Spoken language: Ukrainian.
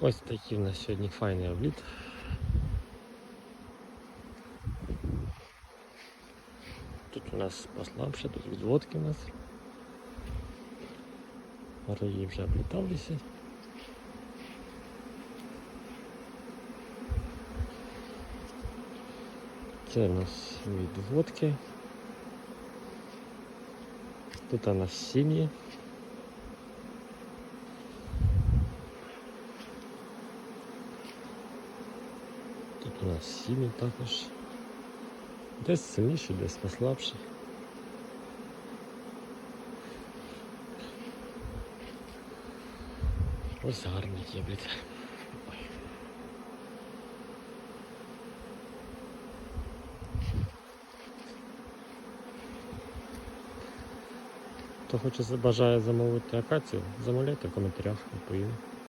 Ось такий в нас сьогодні файний обліт. Тут у нас послабше, тут відводки у нас. Раї вже обліталися. Це у нас відводки. Тут у нас сім'ї. У нас сім'ї також. Десь сильніші, десь послабші. Ось гарний є, блядь. Хто хоче бажає замовити акацію, замовляйте в коментарях, відповім.